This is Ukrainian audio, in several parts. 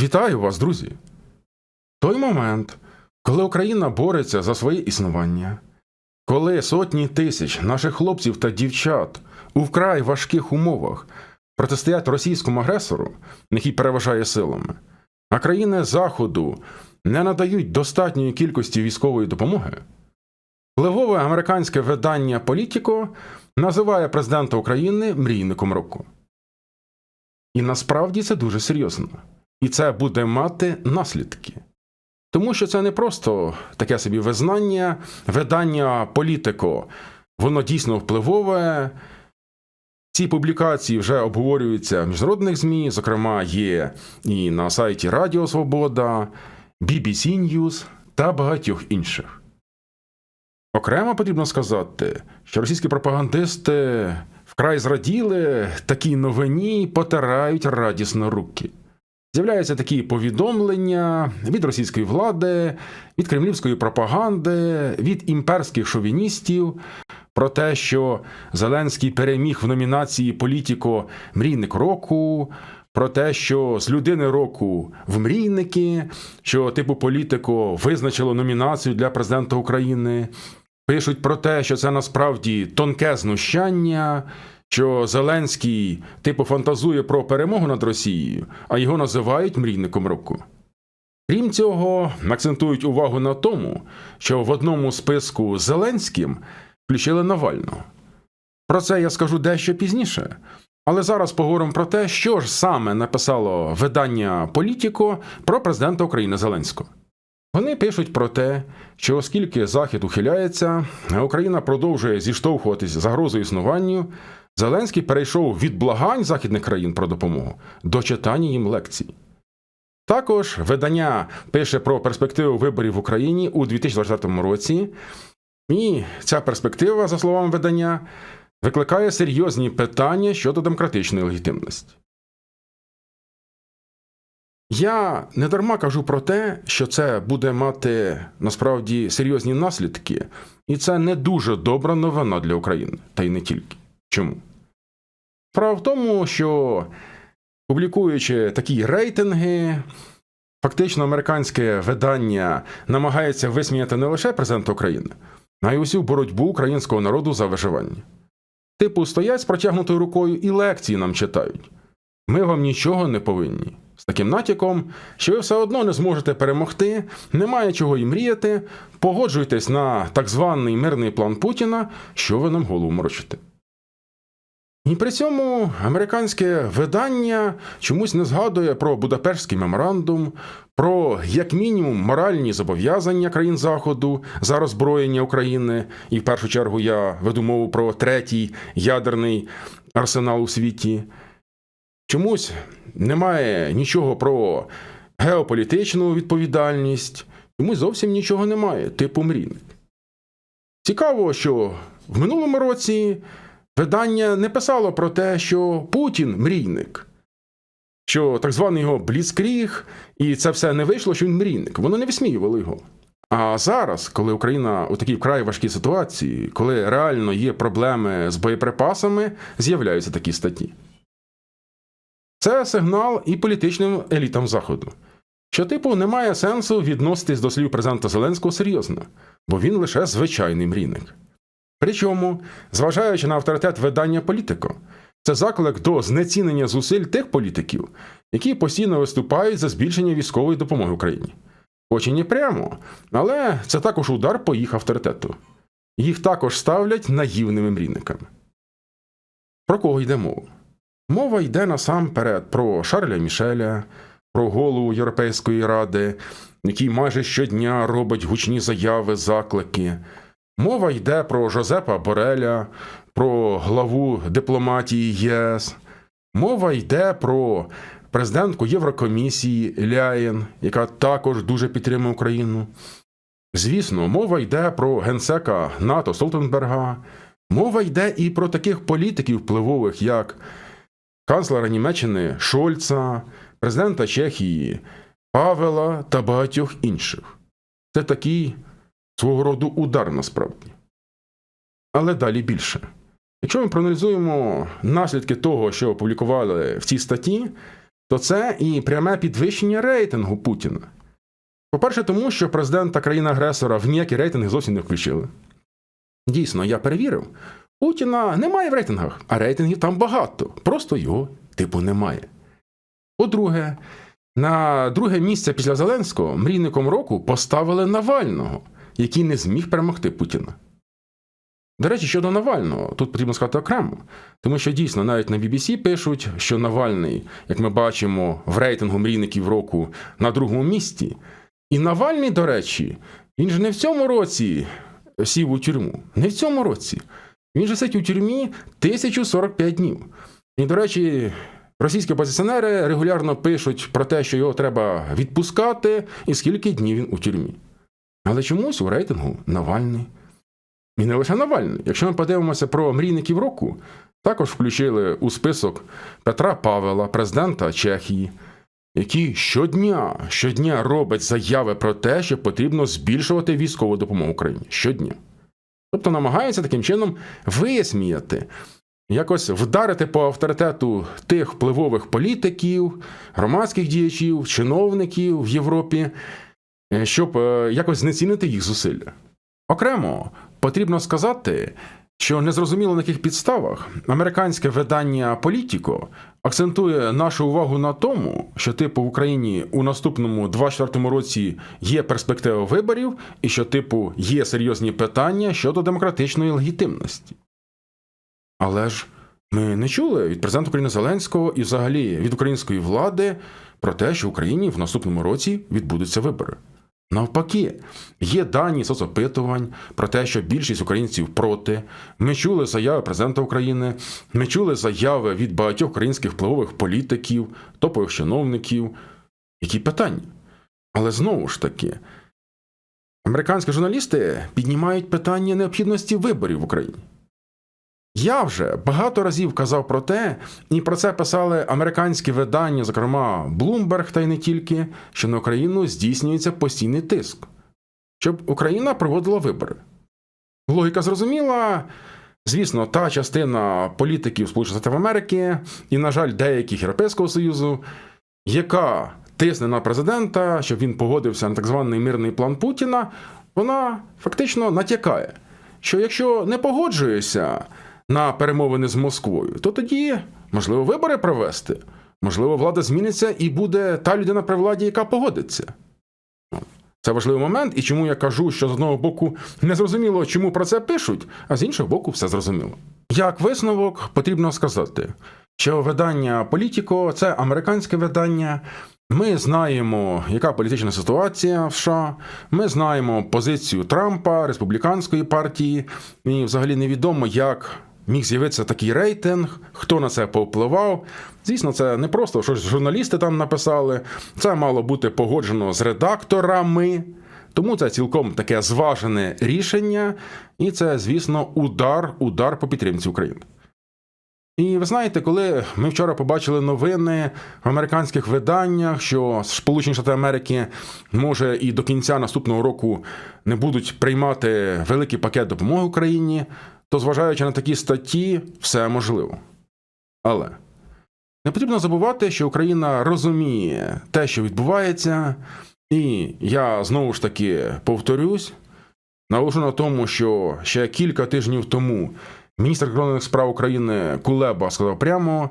Вітаю вас, друзі! Той момент, коли Україна бореться за своє існування, коли сотні тисяч наших хлопців та дівчат у вкрай важких умовах протистоять російському агресору, який переважає силами, а країни Заходу не надають достатньої кількості військової допомоги, впливове американське видання Політіко називає президента України мрійником року. І насправді це дуже серйозно. І це буде мати наслідки. Тому що це не просто таке собі визнання, видання політико, воно дійсно впливове. Ці публікації вже обговорюються в міжнародних ЗМІ, зокрема, є і на сайті Радіо Свобода, BBC News та багатьох інших. Окремо потрібно сказати, що російські пропагандисти вкрай зраділи такій новині й потирають радісно руки. З'являються такі повідомлення від російської влади, від кремлівської пропаганди, від імперських шовіністів про те, що Зеленський переміг в номінації Політіко Мрійник року, про те, що з людини року в мрійники, що типу політико визначило номінацію для президента України. Пишуть про те, що це насправді тонке знущання, що Зеленський типу фантазує про перемогу над Росією, а його називають мрійником року. Крім цього, акцентують увагу на тому, що в одному списку з Зеленським включили Навального. Про це я скажу дещо пізніше. Але зараз поговоримо про те, що ж саме написало видання Політіко про президента України Зеленського. Вони пишуть про те, що оскільки Захід ухиляється, Україна продовжує зіштовхуватись загрозою існуванню, Зеленський перейшов від благань західних країн про допомогу до читання їм лекцій. Також видання пише про перспективу виборів в Україні у 2024 році, і ця перспектива, за словами видання, викликає серйозні питання щодо демократичної легітимності. Я не дарма кажу про те, що це буде мати насправді серйозні наслідки, і це не дуже добра новина для України, та й не тільки. Чому? Справа в тому, що публікуючи такі рейтинги, фактично американське видання намагається висміяти не лише президента України, а й усю боротьбу українського народу за виживання. Типу, стоять з протягнутою рукою і лекції нам читають. Ми вам нічого не повинні. З таким натяком, що ви все одно не зможете перемогти, немає чого і мріяти, погоджуйтесь на так званий мирний план Путіна, що ви нам голову морочите. І при цьому американське видання чомусь не згадує про Будапештський меморандум, про як мінімум моральні зобов'язання країн Заходу за роззброєння України, і в першу чергу я веду мову про третій ядерний арсенал у світі. Чомусь немає нічого про геополітичну відповідальність, чомусь зовсім нічого немає, типу мрійник. Цікаво, що в минулому році видання не писало про те, що Путін мрійник, що так званий його Бліцкріг, і це все не вийшло, що він мрійник. Воно не висміювало його. А зараз, коли Україна у такій вкрай важкій ситуації, коли реально є проблеми з боєприпасами, з'являються такі статті. Це сигнал і політичним елітам Заходу, що, типу, немає сенсу відноситись до слів президента Зеленського серйозно, бо він лише звичайний мрійник. Причому, зважаючи на авторитет видання політико, це заклик до знецінення зусиль тих політиків, які постійно виступають за збільшення військової допомоги Україні. Хоч і не прямо, але це також удар по їх авторитету. Їх також ставлять наївними мрійниками. Про кого йде мова? Мова йде насамперед про Шарля Мішеля, про голову Європейської ради, який майже щодня робить гучні заяви, заклики. Мова йде про Жозепа Бореля, про главу дипломатії ЄС. Мова йде про президентку Єврокомісії Ляєн, яка також дуже підтримує Україну. Звісно, мова йде про генсека НАТО Столтенберга. Мова йде і про таких політиків впливових, як канцлера Німеччини Шольца, президента Чехії Павела та багатьох інших. Це такий свого роду удар насправді. Але далі більше. Якщо ми проаналізуємо наслідки того, що опублікували в цій статті, то це і пряме підвищення рейтингу Путіна. По-перше, тому що президента країни-агресора в ніякі рейтинги зовсім не включили. Дійсно, я перевірив. Путіна немає в рейтингах, а рейтингів там багато. Просто його, типу, немає. По-друге, на друге місце після Зеленського мрійником року поставили Навального, який не зміг перемогти Путіна. До речі, щодо Навального, тут потрібно сказати окремо, тому що дійсно навіть на BBC пишуть, що Навальний, як ми бачимо, в рейтингу мрійників року на другому місці. І Навальний, до речі, він же не в цьому році сів у тюрму. Не в цьому році. Він же сидить у тюрмі 1045 днів. І, до речі, російські опозиціонери регулярно пишуть про те, що його треба відпускати, і скільки днів він у тюрмі. Але чомусь у рейтингу Навальний. І не лише Навальний. Якщо ми подивимося про мрійників року, також включили у список Петра Павела, президента Чехії, який щодня, щодня робить заяви про те, що потрібно збільшувати військову допомогу Україні. Щодня. Тобто намагається таким чином висміяти, якось вдарити по авторитету тих впливових політиків, громадських діячів, чиновників в Європі, щоб е, якось знецінити їх зусилля. Окремо потрібно сказати, що незрозуміло на яких підставах американське видання Політіко акцентує нашу увагу на тому, що типу в Україні у наступному 24 році є перспектива виборів, і що, типу, є серйозні питання щодо демократичної легітимності. Але ж ми не чули від президента України Зеленського і взагалі від української влади про те, що в Україні в наступному році відбудуться вибори. Навпаки, є дані соцопитувань про те, що більшість українців проти. Ми чули заяви президента України, ми чули заяви від багатьох українських впливових політиків, топових чиновників. Які питання? Але знову ж таки, американські журналісти піднімають питання необхідності виборів в Україні. Я вже багато разів казав про те, і про це писали американські видання, зокрема Bloomberg, та й не тільки, що на Україну здійснюється постійний тиск, щоб Україна проводила вибори. Логіка зрозуміла. Звісно, та частина політиків Сполучених Штатів Америки і, на жаль, деяких Європейського Союзу, яка тисне на президента, щоб він погодився на так званий мирний план Путіна, вона фактично натякає, що якщо не погоджуєшся на перемовини з Москвою, то тоді можливо вибори провести. Можливо, влада зміниться і буде та людина при владі, яка погодиться. Це важливий момент, і чому я кажу, що з одного боку не зрозуміло, чому про це пишуть, а з іншого боку, все зрозуміло. Як висновок потрібно сказати, що видання Політіко це американське видання. Ми знаємо, яка політична ситуація в США. Ми знаємо позицію Трампа, республіканської партії, і взагалі невідомо, як міг з'явитися такий рейтинг, хто на це повпливав. Звісно, це не просто щось журналісти там написали, це мало бути погоджено з редакторами. Тому це цілком таке зважене рішення, і це, звісно, удар, удар по підтримці України. І ви знаєте, коли ми вчора побачили новини в американських виданнях, що Сполучені Штати Америки може і до кінця наступного року не будуть приймати великий пакет допомоги Україні, то зважаючи на такі статті, все можливо. Але не потрібно забувати, що Україна розуміє те, що відбувається, і я знову ж таки повторюсь, наголошу на тому, що ще кілька тижнів тому міністр закордонних справ України Кулеба сказав прямо.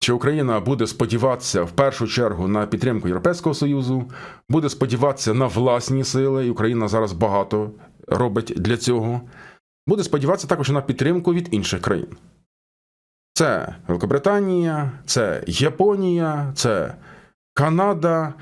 Що Україна буде сподіватися в першу чергу на підтримку Європейського Союзу, буде сподіватися на власні сили, і Україна зараз багато робить для цього буде сподіватися також на підтримку від інших країн. Це Великобританія, це Японія, це Канада.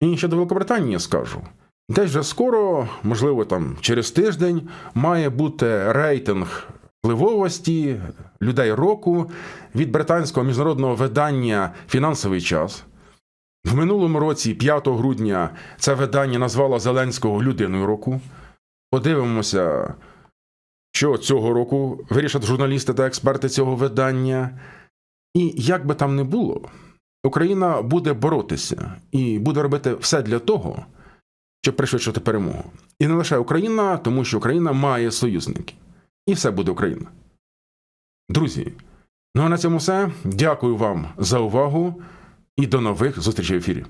І ще до Великобританії скажу. Десь вже скоро, можливо, там через тиждень, має бути рейтинг впливовості людей року від британського міжнародного видання Фінансовий час. В минулому році, 5 грудня, це видання назвало Зеленського людиною року. Подивимося що цього року вирішать журналісти та експерти цього видання. І як би там не було, Україна буде боротися і буде робити все для того, щоб пришвидшити перемогу. І не лише Україна, тому що Україна має союзників. І все буде Україна. Друзі, ну а на цьому все. Дякую вам за увагу. і до нових зустрічей в ефірі.